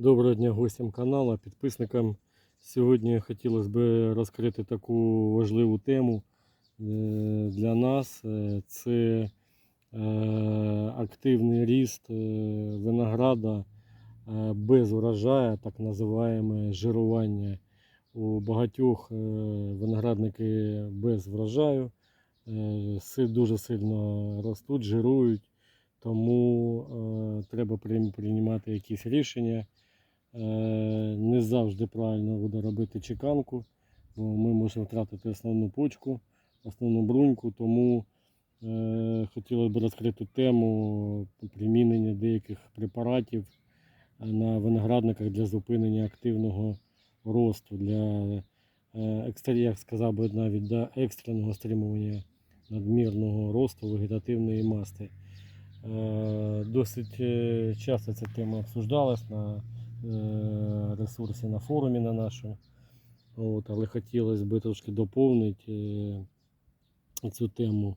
Доброго дня гостям каналу, підписникам. Сьогодні хотілося б розкрити таку важливу тему е, для нас. Е, Це е, активний ріст винограда без урожаю, так називаємо жирування. У багатьох виноградники без врожаю дуже сильно ростуть, жирують, тому треба приймати якісь рішення. Е, Не завжди правильно буде робити чеканку, бо ми можемо втратити основну почку, основну бруньку, тому е, хотілося б розкрити тему примінення деяких препаратів на виноградниках для зупинення активного росту, для е, як сказав би навіть для екстреного стримування надмірного росту вегетативної масти. Досить часто ця тема обсуждалась на е, ресурсі на форумі на нашому. От, але хотілося б трошки доповнити е, цю тему.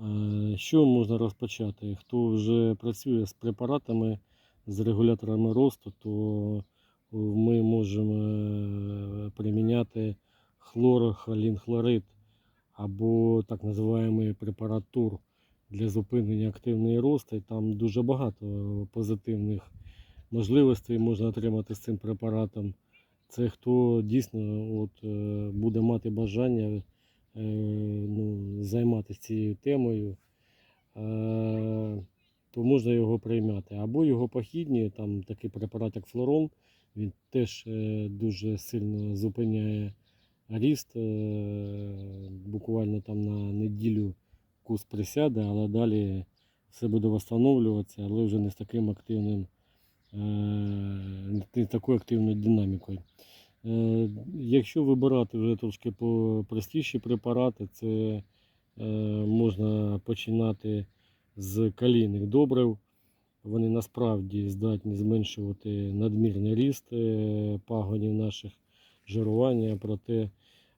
Е, Що можна розпочати? Хто вже працює з препаратами, з регуляторами росту, то ми можемо е, приміняти хлорохолінхлорид або так називаємо препарат ТУР для зупинення активної росту. Там дуже багато позитивних можливостей можна отримати з цим препаратом. Це хто дійсно от, е, буде мати бажання е, ну, займатися цією темою, е, то можна його приймати. Або його похідні, там такий препарат, як флорон, він теж дуже сильно зупиняє ріст. Буквально там на неділю кус присяде, але далі все буде встановлюватися, але вже не з таким активним, такою активною динамікою. Е, Якщо вибирати вже трошки простіші препарати, це е, можна починати з калійних добрив. Вони насправді здатні зменшувати надмірний ріст е, пагонів наших жирування, проте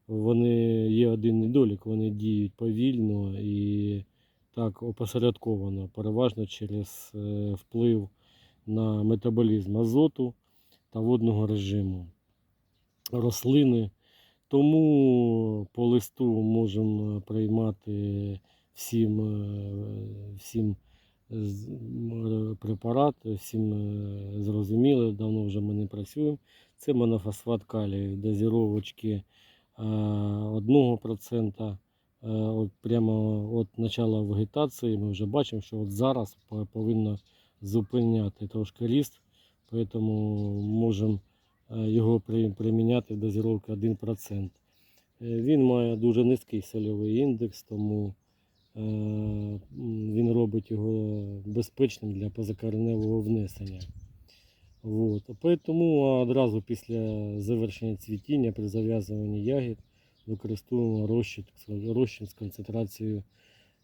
вони є один недолік, вони діють повільно і так опосередковано, переважно через вплив на метаболізм азоту та водного режиму рослини. Тому по листу можемо приймати всім, е, всім препарат, всім е, зрозуміло, давно вже ми не працюємо. Це монофосфат калію, дозировочки е, 1%. Е, От прямо от почала вегетації ми вже бачимо, що от зараз повинно зупиняти трошки ріст, тому можемо е, його приміняти в дозировці 1%. Е, Він має дуже низький сольовий індекс, тому е, він робить його безпечним для позакореневого внесення. Вот. Тому одразу після завершення цвітіння при зав'язуванні ягід використовуємо розчин, з концентрацією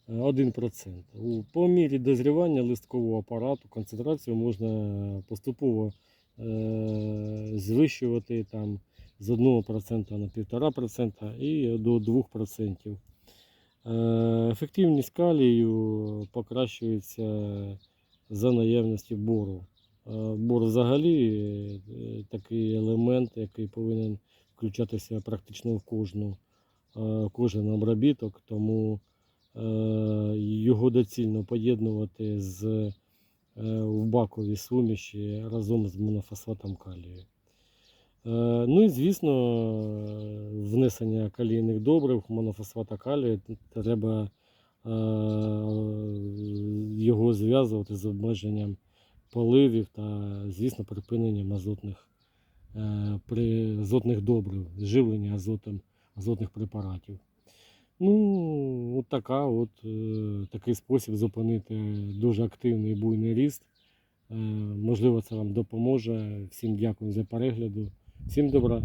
1%. У- По мірі дозрівання листкового апарату концентрацію можна поступово е, звищувати там, з 1% на 1,5% і до 2%. Е, Ефективність калію покращується за наявності бору. Е, Бор взагалі е, такий елемент, який повинен включатися практично в кожну, е, кожен обробіток, тому його доцільно поєднувати з е, в баковій суміші разом з монофосфатом калію. Е, Ну і звісно, е, внесення калійних добрив, монофосфата калію треба е, його зв'язувати з обмеженням поливів та, звісно, припиненням азотних, е, азотних добрив, живлення азотом, азотних препаратів. Ну, от така, от, е, такий спосіб зупинити дуже активний буйний ріст. Е, можливо, це вам допоможе. Всім дякую за перегляду. Всім добра.